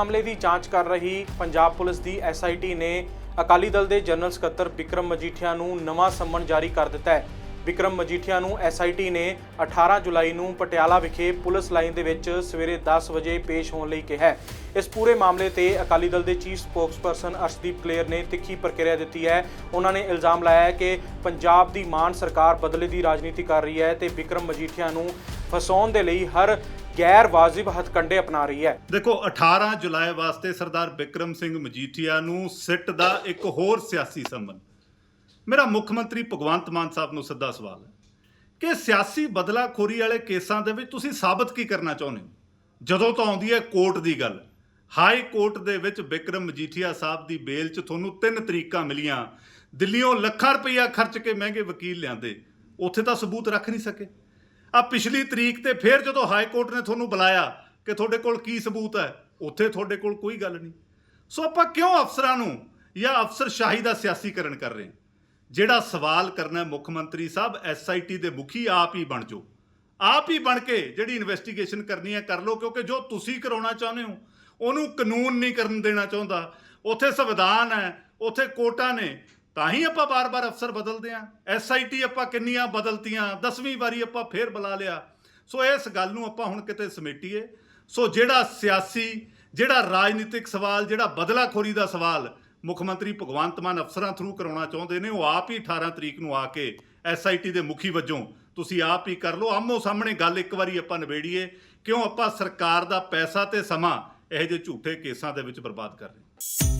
ਮਾਮਲੇ ਦੀ ਜਾਂਚ ਕਰ ਰਹੀ ਪੰਜਾਬ ਪੁਲਿਸ ਦੀ ਐਸਆਈਟੀ ਨੇ ਅਕਾਲੀ ਦਲ ਦੇ ਜਨਰਲ ਸਕੱਤਰ ਵਿਕਰਮ ਮਜੀਠੀਆ ਨੂੰ ਨਵਾਂ ਸੰਮਨ ਜਾਰੀ ਕਰ ਦਿੱਤਾ ਹੈ। ਵਿਕਰਮ ਮਜੀਠੀਆ ਨੂੰ ਐਸਆਈਟੀ ਨੇ 18 ਜੁਲਾਈ ਨੂੰ ਪਟਿਆਲਾ ਵਿਖੇ ਪੁਲਿਸ ਲਾਈਨ ਦੇ ਵਿੱਚ ਸਵੇਰੇ 10 ਵਜੇ ਪੇਸ਼ ਹੋਣ ਲਈ ਕਿਹਾ ਇਸ ਪੂਰੇ ਮਾਮਲੇ ਤੇ ਅਕਾਲੀ ਦਲ ਦੇ ਚੀਫ ਸਪੋਕਸਪਰਸਨ ਅਰਸ਼ਦੀਪ ਕਲੇਰ ਨੇ ਤਿੱਖੀ ਪ੍ਰਕਿਰਿਆ ਦਿੱਤੀ ਹੈ। ਉਹਨਾਂ ਨੇ ਇਲਜ਼ਾਮ ਲਾਇਆ ਹੈ ਕਿ ਪੰਜਾਬ ਦੀ ਮਾਨ ਸਰਕਾਰ ਬਦਲੇ ਦੀ ਰਾਜਨੀਤੀ ਕਰ ਰਹੀ ਹੈ ਤੇ ਵਿਕਰਮ ਮਜੀਠੀਆ ਨੂੰ ਫਸਾਉਣ ਦੇ ਲਈ ਹਰ ਗੈਰ ਵਾਜਿਬ ਹਥਕੰਡੇ ਅਪਣਾ ਰਹੀ ਹੈ। ਦੇਖੋ 18 ਜੁਲਾਈ ਵਾਸਤੇ ਸਰਦਾਰ ਬਿਕਰਮ ਸਿੰਘ ਮਜੀਠੀਆ ਨੂੰ ਸਿੱਟ ਦਾ ਇੱਕ ਹੋਰ ਸਿਆਸੀ ਸੰਬੰਧ। ਮੇਰਾ ਮੁੱਖ ਮੰਤਰੀ ਭਗਵੰਤ ਮਾਨ ਸਾਹਿਬ ਨੂੰ ਸਿੱਧਾ ਸਵਾਲ ਹੈ ਕਿ ਸਿਆਸੀ ਬਦਲਾਖੋਰੀ ਵਾਲੇ ਕੇਸਾਂ ਦੇ ਵਿੱਚ ਤੁਸੀਂ ਸਾਬਤ ਕੀ ਕਰਨਾ ਚਾਹੁੰਦੇ ਹੋ? ਜਦੋਂ ਤੋਂ ਆਉਂਦੀ ਹੈ ਕੋਰਟ ਦੀ ਗੱਲ। ਹਾਈ ਕੋਰਟ ਦੇ ਵਿੱਚ ਬਿਕਰਮ ਮਜੀਠੀਆ ਸਾਹਿਬ ਦੀ ਬੇਲ 'ਚ ਤੁਹਾਨੂੰ ਤਿੰਨ ਤਰੀਕਾਂ ਮਿਲੀਆਂ। ਦਿੱਲੀੋਂ ਲੱਖਾਂ ਰੁਪਈਆ ਖਰਚ ਕੇ ਮਹਿੰਗੇ ਵਕੀਲ ਲਿਆਂਦੇ। ਉੱਥੇ ਤਾਂ ਸਬੂਤ ਰੱਖ ਨਹੀਂ ਸਕੇ। ਆ ਪਿਛਲੀ ਤਰੀਕ ਤੇ ਫਿਰ ਜਦੋਂ ਹਾਈ ਕੋਰਟ ਨੇ ਤੁਹਾਨੂੰ ਬੁਲਾਇਆ ਕਿ ਤੁਹਾਡੇ ਕੋਲ ਕੀ ਸਬੂਤ ਹੈ, ਉੱਥੇ ਤੁਹਾਡੇ ਕੋਲ ਕੋਈ ਗੱਲ ਨਹੀਂ। ਸੋ ਆਪਾਂ ਕਿਉਂ ਅਫਸਰਾਂ ਨੂੰ ਜਾਂ ਅਫਸਰਸ਼ਾਹੀ ਦਾ ਸਿਆਸੀਕਰਨ ਕਰ ਰਹੇ ਹਾਂ? ਜਿਹੜਾ ਸਵਾਲ ਕਰਨਾ ਮੁੱਖ ਮੰਤਰੀ ਸਾਹਿਬ ਐਸਆਈਟੀ ਦੇ ਮੁਖੀ ਆਪ ਹੀ ਬਣ ਜਾਓ। ਆਪ ਹੀ ਬਣ ਕੇ ਜਿਹੜੀ ਇਨਵੈਸਟੀਗੇਸ਼ਨ ਕਰਨੀ ਹੈ, ਕਰ ਲਓ, ਕਿਉਂਕਿ ਜੋ ਤੁਸੀਂ ਕਰਾਉਣਾ ਚਾਹੁੰਦੇ ਹੋ, ਉਹਨੂੰ ਕਾਨੂੰਨ ਨਹੀਂ ਕਰਨ ਦੇਣਾ ਚਾਹੁੰਦਾ। ਉੱਥੇ ਸੰਵਿਧਾਨ ਹੈ, ਉੱਥੇ ਕੋਰਟਾਂ ਨੇ ਤਾਂ ਹੀ ਆਪਾਂ ਬਾਰ-ਬਾਰ ਅਫਸਰ ਬਦਲਦੇ ਆਂ। ਐਸਆਈਟੀ ਆਪਾਂ ਕਿੰਨੀਆਂ ਬਦਲਤੀਆਂ 10ਵੀਂ ਵਾਰੀ ਆਪਾਂ ਫੇਰ ਬੁਲਾ ਲਿਆ। ਸੋ ਇਸ ਗੱਲ ਨੂੰ ਆਪਾਂ ਹੁਣ ਕਿਤੇ ਸਮੇਟੀਏ। ਸੋ ਜਿਹੜਾ ਸਿਆਸੀ, ਜਿਹੜਾ ਰਾਜਨੀਤਿਕ ਸਵਾਲ, ਜਿਹੜਾ ਬਦਲਾਖੋਰੀ ਦਾ ਸਵਾਲ ਮੁੱਖ ਮੰਤਰੀ ਭਗਵੰਤ ਮਾਨ ਅਫਸਰਾਂ ਥਰੂ ਕਰਾਉਣਾ ਚਾਹੁੰਦੇ ਨੇ, ਉਹ ਆਪ ਹੀ 18 ਤਰੀਕ ਨੂੰ ਆ ਕੇ ਐਸਆਈਟੀ ਦੇ ਮੁਖੀ ਵਜੋਂ ਤੁਸੀਂ ਆਪ ਹੀ ਕਰ ਲਓ। ਆਮੋ ਸਾਹਮਣੇ ਗੱਲ ਇੱਕ ਵਾਰੀ ਆਪਾਂ ਨਿਬੇੜੀਏ। ਕਿਉਂ ਆਪਾਂ ਸਰਕਾਰ ਦਾ ਪੈਸਾ ਤੇ ਸਮਾਂ ਇਹੋ ਜਿਹੇ ਝੂਠੇ ਕੇਸਾਂ ਦੇ ਵਿੱਚ ਬਰਬਾਦ ਕਰ ਰਹੇ ਹਾਂ?